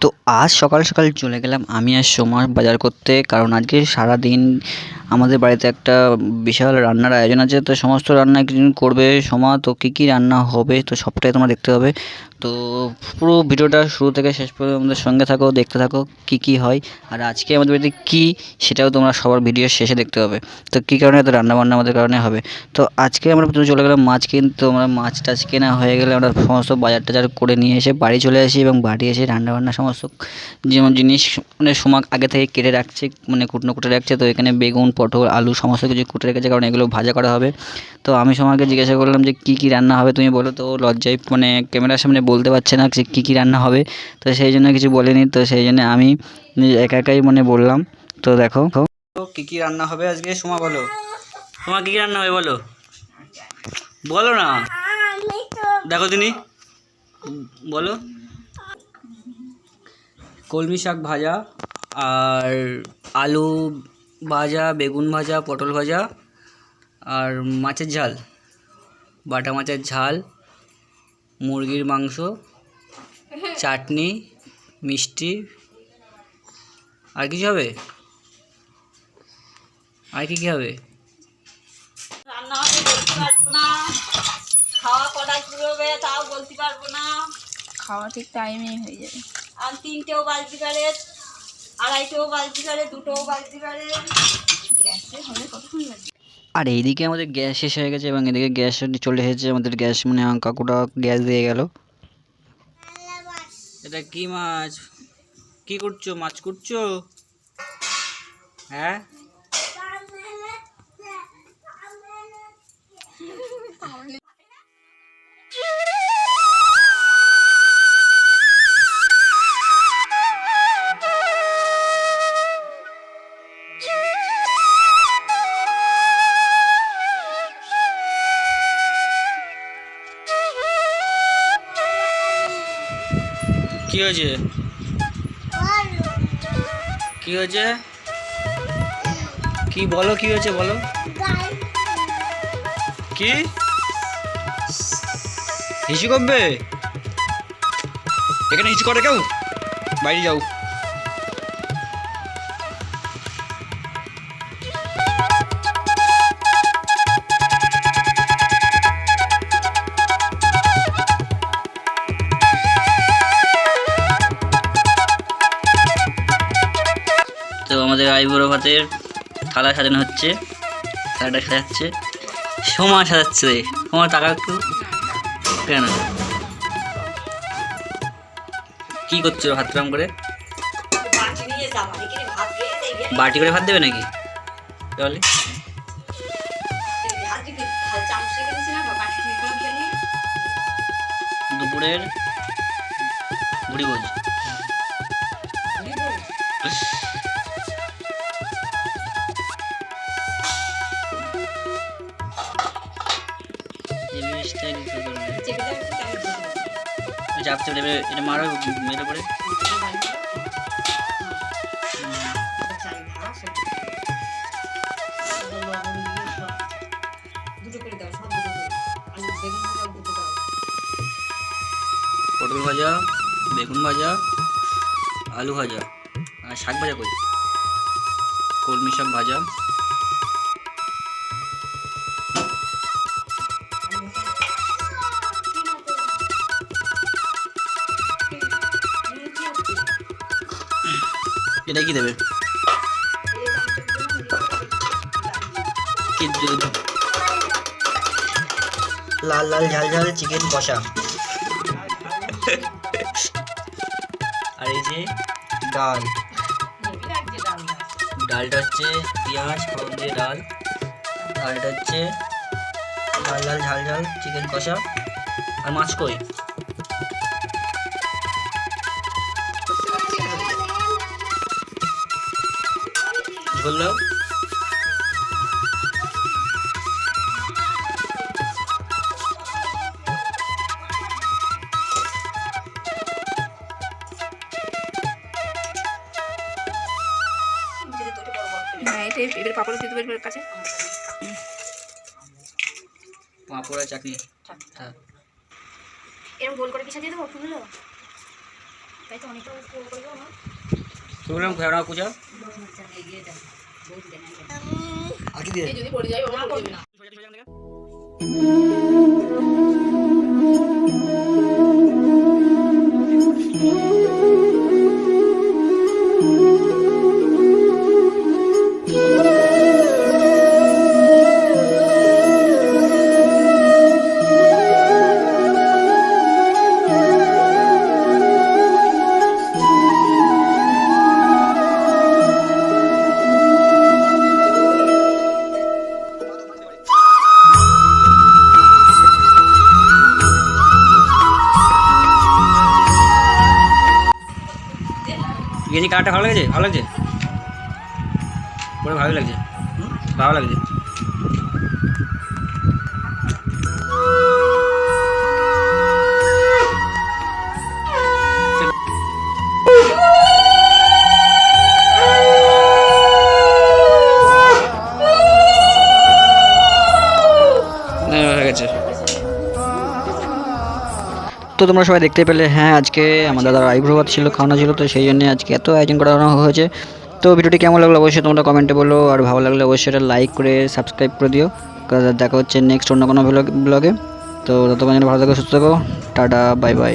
তো আজ সকাল সকাল চলে গেলাম আমি আর সোমা বাজার করতে। কারণ আজকে সারাদিন আমাদের বাড়িতে একটা বিশাল রান্নার আয়োজন আছে, তো সমস্ত রান্না একদিন করবে সোমা, তো কী কী রান্না হবে, তো সবটাই তোমরা দেখতে পাবে। তো পুরো ভিডিওটা শুরু থেকে শেষ পর্যন্ত আমাদের সঙ্গে থাকো, দেখতে থাকো কী কী হয়, আর আজকে আমাদের বাড়িতে কী, সেটাও তোমরা সবার ভিডিও শেষে দেখতে পাবে। তো কী কারণে এত রান্নাবান্না আমাদের কারণে হবে? তো আজকে আমরা প্রথমে চলে গেলাম মাছ কিনতে আমরা মাছ টাছ কেনা হয়ে গেলে আমরা সমস্ত বাজার টাজার করে নিয়ে এসে বাড়ি চলে আসি এবং বাড়ি এসে রান্নাবান্না সমস্ত যেমন জিনিস মানে সোমা আগে থেকে কেটে রাখছে মানে কুটনো কুটে রাখছে, তো এখানে বেগুন পটল, আলু, সমস্ত কিছু কুটে রেখেছে, কারণ এগুলো ভাজা করা হবে। তো আমি সোমাকে জিজ্ঞাসা করলাম যে, কী কী রান্না হবে? তুমি বলো তো লজ্জায় মানে ক্যামেরার সামনে বলতে পারছে না যে, কী কী রান্না হবে? তো সেই জন্য কিছু বলিনি, তো সেই জন্য আমি একা একাই মানে বললাম। তো দেখো। কী কী রান্না হবে আজকে? সোমা, বলো। তোমার কী কী রান্না হবে, বলো। বলো না। দেখো তিনি। বলো। কলমি শাক ভাজা আর আলু ভাজা বেগুন ভাজা পটল ভাজা আর মাছের ঝাল। বাটা মাছের ঝাল মুরগির মাংস চাটনি মিষ্টি। আর কিছু হবে? আর কি কী হবে? রান্না হবে বলতে পারব না। খাওয়া কটায় শুরু হবে তাও বলতে পারব না। খাওয়া ঠিক টাইমেই হয়ে যাবে। আর তিনটেও বাজতে পারে। আড়াইটেও বালতি পারে দুটোও বালতি পারে গ্যাসে হলে কতক্ষণ লাগবে আর এইদিকে আমাদের গ্যাস শেষ হয়ে গেছে এবং এদিকে গ্যাস চলে এসেছে আমাদের গ্যাস মানে কাকুটা গ্যাস দিয়ে গেল। এটা কি মাছ? কি করছ? মাছ করছ? হ্যাঁ? কি হয়েছে? কি হয়েছে? কি বলো, কি হয়েছে বলো? কি? হিসু করবে এখানে হিসু করে কেউ? বাইরে যাও। ভাতের থালা সাজানো হচ্ছে, থালাটা সাজাচ্ছে। সোমা সাজাচ্ছে তোমার টাকা কেন? কি করছ ভাত রাম করে? বাটি করে ভাত দেবে নাকি? তাহলে। দুপুরের ভুড়ি ভোজ। করে আলু বেগুন ভাজা দুটো দাও পটল ভাজা, বেগুন ভাজা, আলু ভাজা, আর শাক ভাজা কই কলমি শাক ভাজা। এটা কি দেবে? লাল লাল, ঝাল ঝাল, চিকেন কষা। আর এই যে ডাল। ডালটা হচ্ছে পেঁয়াজ, ফোড়ন দিয়ে ডাল। এটা হচ্ছে লাল লাল, ঝাল ঝাল, চিকেন কষা। আর মাছ কই? এটা এবার পাপড় দিতে পারবে কাছে। পাঁপড় আর চাটনি। হ্যাঁ। এরকম গোল করে কি সাজিয়ে দেবো? ফুলগুলো প্রোগ্রাম খেলা পূজা যদি পড়ে যায় বাবা পড়বে না। গেঞ্জি কালারটা ভালো লাগছে? ভালো লাগছে? পরে ভালো লাগছে। ভালো লাগছে। হয়ে গেছে। তো তোমরা সবাই দেখতে পেলে হ্যাঁ আজকে আমাদের দাদার আইব্রো ভাত ছিল, খাওয়ানো ছিল, তো সেই জন্য আজকে এত আয়োজন করানো হয়েছে। তো ভিডিওটি কেমন লাগল অবশ্যই তোমরা কমেন্টে বলো, আর ভালো লাগলে অবশ্যই এটা লাইক করে সাবস্ক্রাইব করে দিও। দেখা হচ্ছে নেক্সট অন্য কোনো ব্লগে তো ততক্ষণ ভালো থাকো, সুস্থ থাকো। Tata bye bye